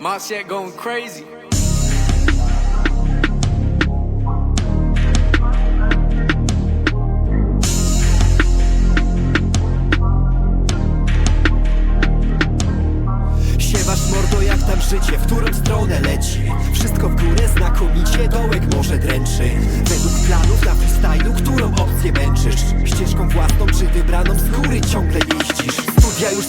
My shit going crazy. Siewasz mordo jak tam życie, w którą stronę leci? Wszystko w górę, znakomicie, dołek może dręczy. Według planów na freestylu, którą opcję męczysz? Ścieżką własną czy wybraną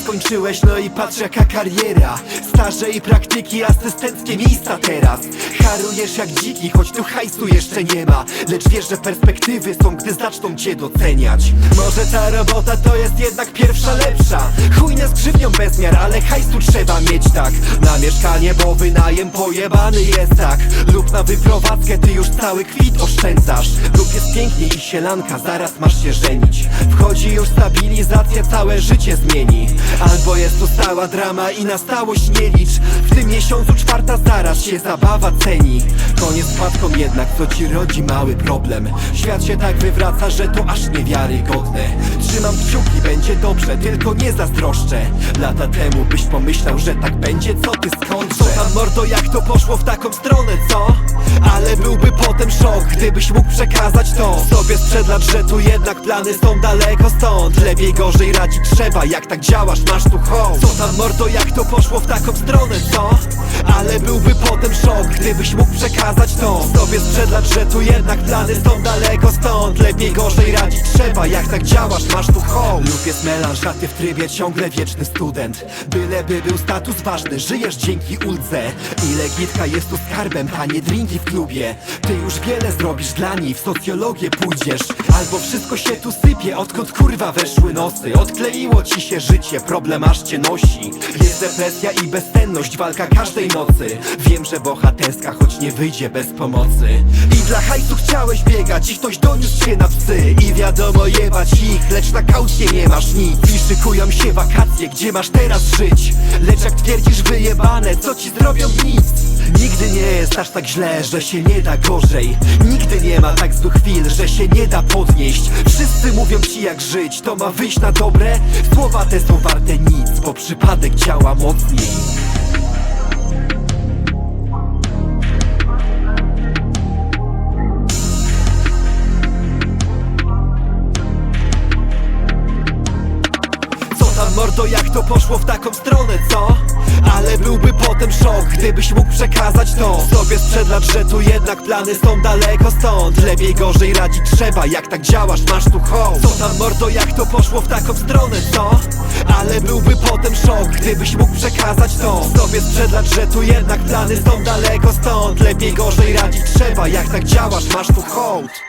skończyłeś, no i patrz jaka kariera. Staże i praktyki, asystenckie miejsca teraz. Harujesz jak dziki, choć tu hajsu jeszcze nie ma. Lecz wiesz, że perspektywy są, gdy zaczną cię doceniać. Może ta robota to jest jednak pierwsza lepsza. Chujnia z grzywnią bezmiar, ale hajsu trzeba mieć tak. Na mieszkanie, bo wynajem pojebany jest tak. Lub na wyprowadzkę, ty już cały kwit oszczędzasz. Lub jest pięknie i sielanka, zaraz masz się żenić. Wchodzi już stabilizacja, całe życie zmieni Albo jest to stała drama i na stałość nie licz. W tym miesiącu czwarta zaraz się zabawa ceni. Koniec z płatką jednak, co ci rodzi mały problem? Świat się tak wywraca, że to aż niewiarygodne. Trzymam kciuki, będzie dobrze, tylko nie zazdroszczę. Lata temu byś pomyślał, że tak będzie, co ty skąd Co tam mordo, jak to poszło w taką stronę, gdybyś mógł przekazać to Sobie sprzed lat, że tu jednak plany są daleko stąd Lepiej gorzej radzić trzeba, jak tak działasz, masz tu hołd Co tam mordo, jak to poszło w taką stronę, co? Ale byłby potem szok, gdybyś mógł przekazać to Sobie sprzed lat, że tu jednak plany są daleko stąd Lepiej gorzej radzić trzeba, jak tak działasz, masz tu hołd. Lub jest melanż, a ty w trybie ciągle wieczny student. Byleby był status ważny, żyjesz dzięki uldze. Ile gitka jest tu skarbem, tanie drinki w klubie? Ty już wiele zrobisz dla niej, w socjologię pójdziesz. Albo wszystko się tu sypie, odkąd kurwa weszły nosy. Odkleiło ci się życie, problem aż cię nosi. Jest depresja i bezsenność, walka każdej nocy. Wiem, że bohaterska, choć nie wyjdzie bez pomocy. I dla hajsu chciałeś biegać i ktoś doniósł cię na I wiadomo jebać ich, lecz na kaucję nie masz nic. I szykują się wakacje, gdzie masz teraz żyć? Lecz jak twierdzisz wyjebane, co ci zrobią nic? Nigdy nie jest aż tak źle, że się nie da gorzej. Nigdy nie ma tak złych chwil, że się nie da podnieść. Wszyscy mówią ci jak żyć, to ma wyjść na dobre. Słowa te są warte nic, bo przypadek działa mocniej mordo, jak to poszło w taką stronę, co? Ale byłby potem szok, gdybyś mógł przekazać to. Sobie sprzed lat, że tu jednak plany są daleko stąd. Lepiej gorzej radzić trzeba, jak tak działasz, masz tu hołd. Co tam mordo, jak to poszło w taką stronę, co? Ale byłby potem szok, gdybyś mógł przekazać to. Sobie sprzed lat, że tu jednak plany są daleko stąd. Lepiej gorzej radzić trzeba, jak tak działasz, masz tu hołd